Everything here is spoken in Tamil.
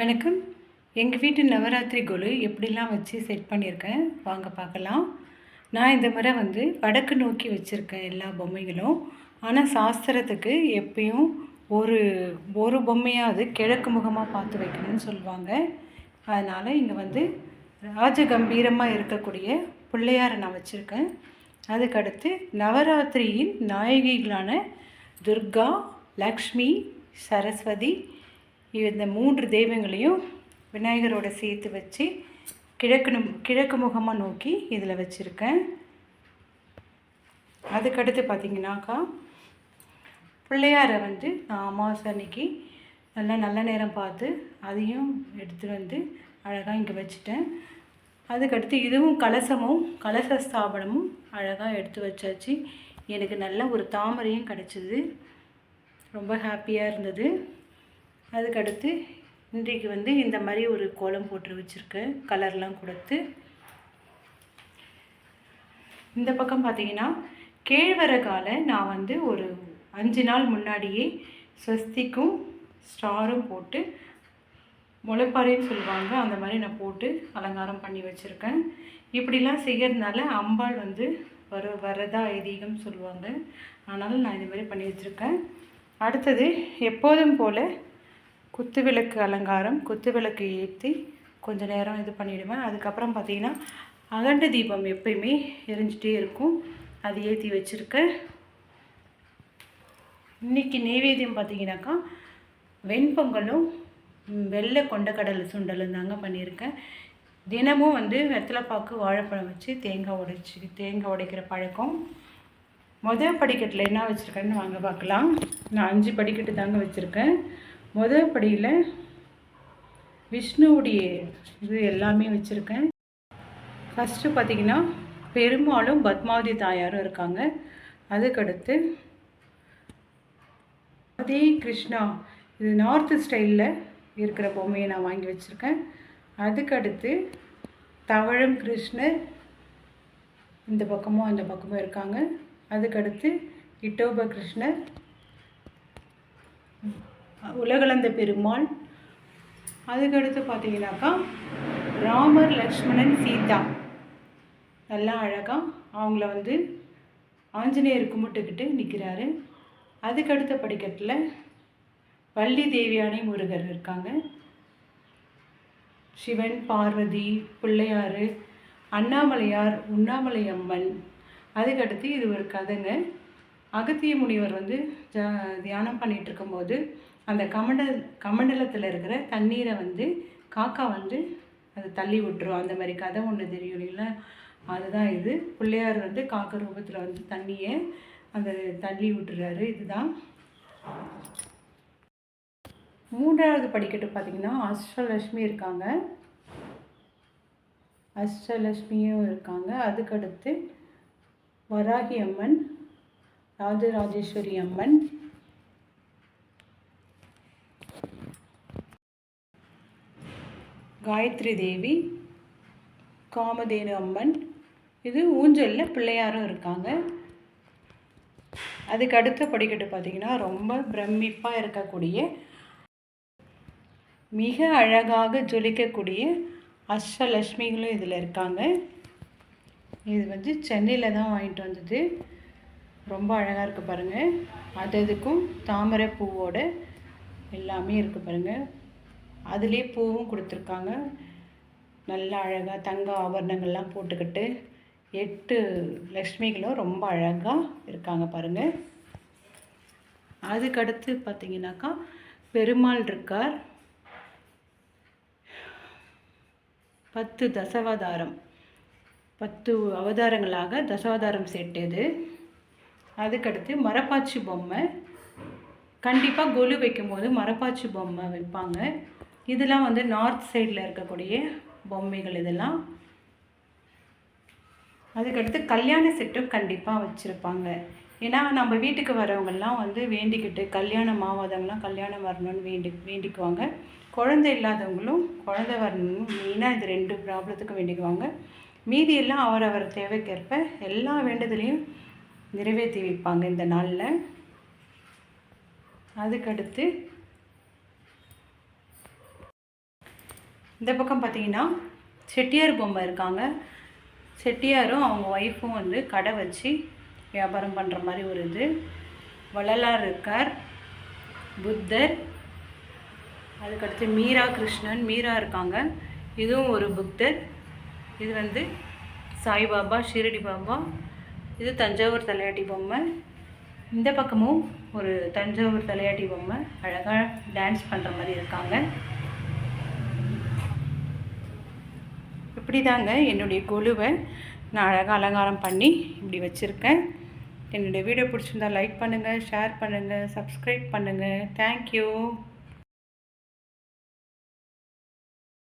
வணக்கம். எங்கள் வீட்டு நவராத்திரி கொலு எப்படிலாம் வச்சு செட் பண்ணியிருக்கேன்? வாங்க பார்க்கலாம். நான் இந்த முறை வந்து வடக்கு நோக்கி வச்சுருக்கேன் எல்லா பொம்மைகளும். ஆனால் சாஸ்திரத்துக்கு எப்பயும் ஒரு ஒரு பொம்மையாவது கிழக்கு முகமாக பார்த்து வைக்கணும்னு சொல்லுவாங்க. அதனால் இங்கே வந்து ராஜகம்பீரமாக இருக்கக்கூடிய பிள்ளையாரை நான் வச்சுருக்கேன். அதுக்கடுத்து நவராத்திரியின் நாயகிகளான துர்கா லக்ஷ்மி சரஸ்வதி இந்த மூன்று தெய்வங்களையும் விநாயகரோட சேர்த்து வச்சு கிழக்கு கிழக்கு முகமாக நோக்கி இதில் வச்சுருக்கேன். அதுக்கடுத்து பார்த்திங்கனாக்கா பிள்ளையாரை வந்து நான் அமாவாசை அன்னைக்கு நல்லா நல்ல நேரம் பார்த்து அதையும் எடுத்துகிட்டு வந்து அழகாக இங்கே வச்சுட்டேன். அதுக்கடுத்து இதுவும் கலசமும் கலச ஸ்தாபனமும் அழகாக எடுத்து வச்சாச்சு. எனக்கு நல்ல ஒரு தாமரையும் கிடச்சிது. ரொம்ப ஹாப்பியாக இருந்தது. அதுக்கடுத்து இன்றைக்கு வந்து இந்த மாதிரி ஒரு கோலம் போட்டு வச்சுருக்கேன் கலர்லாம் கொடுத்து இந்த பக்கம் பார்த்தீங்கன்னா கேழ்வரகால நான் வந்து ஒரு அஞ்சு நாள் முன்னாடியே ஸ்வஸ்திக்கும் ஸ்டாரும் போட்டு முளைப்பாறைன்னு சொல்லுவாங்க அந்த மாதிரி நான் போட்டு அலங்காரம் பண்ணி வச்சுருக்கேன். இப்படிலாம் செய்கிறதுனால அம்பாள் வந்து வர வரதா ஐதீகம் சொல்லுவாங்க. அதனால் நான் இது மாதிரி பண்ணி வச்சுருக்கேன். அடுத்தது எப்போதும் போல் குத்து விளக்கு அலங்காரம் குத்து விளக்கு ஏற்றி கொஞ்சம் நேரம் இது பண்ணிவிடுவேன் அதுக்கப்புறம் பார்த்திங்கன்னா அகண்ட தீபம் எப்பயுமே எரிஞ்சிட்டே இருக்கும். அது ஏற்றி வச்சுருக்கேன். இன்றைக்கி நெய்வேத்தியம் பார்த்தீங்கன்னாக்கா வெண்பொங்கலும் வெள்ளை கொண்டக்கடலை சுண்டலும் தாங்க பண்ணியிருக்கேன். தினமும் வந்து வெத்தலைப்பாக்கு வாழைப்பழம் வச்சு தேங்காய் உடைச்சி தேங்காய் உடைக்கிற பழக்கம். முதல் படிக்கட்டில் என்ன வச்சுருக்கேன்னு வாங்க பார்க்கலாம். நான் அஞ்சு படிக்கட்டு தாங்க வச்சுருக்கேன். முதல் படியில் விஷ்ணுவுடைய இது எல்லாமே வச்சுருக்கேன். ஃபஸ்ட்டு பார்த்திங்கன்னா பெருமாளும் பத்மாவதி தாயாரும் இருக்காங்க. அதுக்கடுத்து அதே கிருஷ்ணா இது நார்த்து ஸ்டைலில் இருக்கிற பொம்மையை நான் வாங்கி வச்சுருக்கேன். அதுக்கடுத்து தவழம் கிருஷ்ணர் இந்த பக்கமும் அந்த பக்கமும் இருக்காங்க. அதுக்கடுத்து இட்டோப கிருஷ்ணர். உலகளந்த பெருமாள். அதுக்கடுத்து பார்த்தீங்கன்னாக்கா ராமர் லக்ஷ்மணன் சீதா. நல்லா அழகாக அவங்கள வந்து ஆஞ்சநேயர் கும்பிட்டுக்கிட்டு நிற்கிறாரு அதுக்கடுத்த படிக்கட்டில் வள்ளி தேவியானை முருகர் இருக்காங்க. சிவன் பார்வதி பிள்ளையார் அண்ணாமலையார் உண்ணாமலை அம்மன் அதுக்கடுத்து இது ஒரு கதைங்க. அகத்திய முனிவர் வந்து ஜ தியானம் பண்ணிகிட்டு இருக்கும்போது அந்த கமண்ட கமண்டலத்தில் இருக்கிற தண்ணீரை வந்து காக்கா வந்து அதை தள்ளி விட்டுரும். அந்த மாதிரி கதை ஒன்று தெரியும் இல்லைங்களா? அதுதான் இது. பிள்ளையார் வந்து காக்க ரூபத்தில் வந்து தண்ணியை அந்த தள்ளி விட்டுறாரு. இதுதான். மூன்றாவது படிக்கட்டு பார்த்திங்கன்னா அஷ்டலட்சுமி இருக்காங்க. அஷ்டலட்சுமியும் இருக்காங்க. அதுக்கடுத்து வராகி அம்மன் ராஜராஜேஸ்வரி அம்மன் காயத்ரி தேவி காமதேனு அம்மன். இது ஊஞ்சலில் பிள்ளையாரும் இருக்காங்க. அதுக்கு அடுத்த படிக்கட்டு பார்த்திங்கன்னா ரொம்ப பிரமிப்பாக இருக்கக்கூடிய மிக அழகாக ஜொலிக்கக்கூடிய அஷ்டலட்சுமிகளும் இதில் இருக்காங்க. இது வந்து சென்னையில் தான் வாங்கிட்டு வந்தது. ரொம்ப அழகாக இருக்குது பாருங்கள் அது அதுக்கும் தாமரை பூவோட எல்லாமே இருக்குது பாருங்கள் அதுலேயே பூவும் கொடுத்துருக்காங்க. நல்லா அழகாக தங்க ஆபரணங்கள்லாம் போட்டுக்கிட்டு எட்டு லக்ஷ்மிகளும் ரொம்ப அழகாக இருக்காங்க பாருங்கள் அதுக்கடுத்து பார்த்தீங்கன்னாக்கா பெருமாள் இருக்கார். பத்து தசவதாரம். பத்து அவதாரங்களாக தசாவதாரம் சேட்டது இது அதுக்கடுத்து மரப்பாச்சி பொம்மை. கண்டிப்பாக கொலு வைக்கும்போது மரப்பாச்சி பொம்மை வைப்பாங்க. இதெல்லாம் வந்து நார்த் சைடில் இருக்கக்கூடிய பொம்மைகள் இதெல்லாம். அதுக்கடுத்து கல்யாண செட்டும் கண்டிப்பாக வச்சுருப்பாங்க. ஏன்னா நம்ம வீட்டுக்கு வரவங்கெல்லாம் வந்து வேண்டிக்கிட்டு கல்யாணம் ஆகாதவங்களாம் கல்யாணம் வரணும்னு வேண்டி வேண்டிக்குவாங்க. குழந்தை இல்லாதவங்களும் குழந்தை வரணும் மெயினாக இது ரெண்டு ப்ராப்ளத்துக்கும் வேண்டிக்குவாங்க. மீதியெல்லாம் அவரவர் தேவைக்கேற்ப எல்லா வேண்டுதலையும் நிறைவேற்றி வைப்பாங்க இந்த நாளில். அதுக்கடுத்து இந்த பக்கம் பார்த்தீங்கன்னா செட்டியார் பொம்மை இருக்காங்க. செட்டியாரும் அவங்க ஒய்ஃபும் வந்து கடை வச்சு வியாபாரம் பண்ணுற மாதிரி ஒரு இது. வள்ளலார் இருக்கார் புத்தர் அதுக்கடுத்து மீரா கிருஷ்ணன் மீரா இருக்காங்க. இதுவும் ஒரு புத்தர். இது வந்து சாய்பாபா ஷீரடி பாபா. இது தஞ்சாவூர் தலையாட்டி பொம்மை. இந்த பக்கமும் ஒரு தஞ்சாவூர் தலையாட்டி பொம்மை. அழகாக டான்ஸ் பண்ணுற மாதிரி இருக்காங்க. இப்படி தாங்க என்னுடைய கொலுவை நான் அழகாக அலங்காரம் பண்ணி இப்படி வச்சுருக்கேன். என்னுடைய வீடியோ பிடிச்சிருந்தா லைக் பண்ணுங்கள் ஷேர் பண்ணுங்கள் சப்ஸ்கிரைப் பண்ணுங்கள் தேங்க்யூ